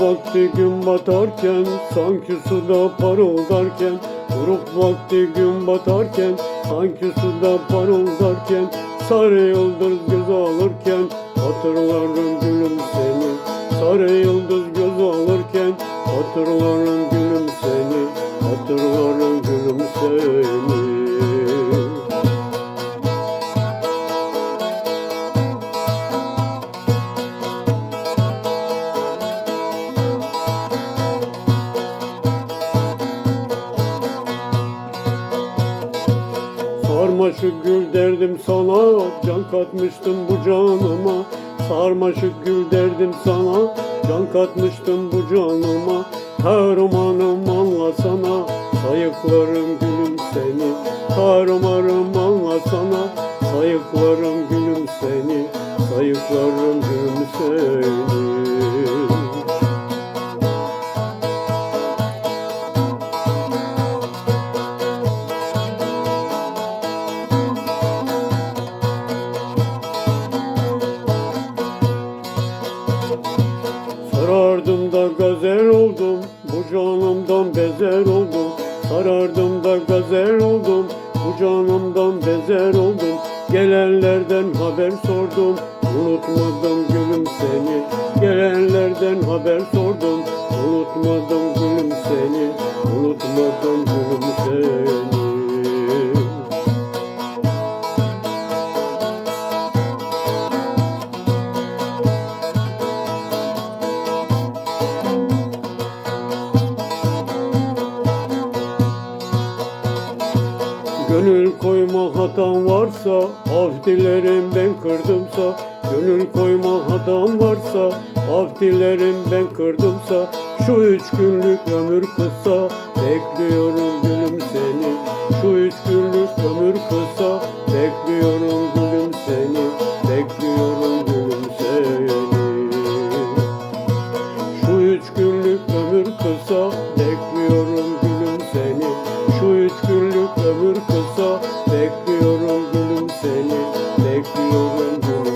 vakti gün batarken Sanki suda parıldarken. Grup vakti gün batarken Sanki suda parıldarken. Sarı yıldız göz alırken Hatırlarım gülüm seni. Sarı yıldız göz alırken Hatırlarım gülüm seni. Hatırlarım gülüm seni Sarmaşık gül derdim sana Can katmıştım bu canıma. Sarmaşık gül derdim sana Can katmıştım bu canıma. Kahramanım anlasana Sayıklarım gülüm seni. Kahramanım anlasana Sayıklarım gülüm seni. Sayıklarım gülüm seni da gazel oldum, bu canımdan bezer oldum. Sarardım da gazel oldum, bu canımdan bezer oldum. Gelenlerden haber sordum, unutmadım gülüm seni. Gelenlerden haber sordum, unutmadım gülüm seni. Unutmadım gülüm Gönül koyma hatam varsa Af dilerim ben kırdımsa. Gönül koyma hatam varsa Af dilerim ben kırdımsa. Şu üç günlük ömür kısa Bekliyorum gülüm seni. Şu üç günlük ömür kısa Bekliyorum gülüm seni. Bekliyorum gülüm seni. Şu üç günlük ömür kısa Bekliyorum ömür kısa. Bekliyorum gülüm seni Bekliyorum gülüm.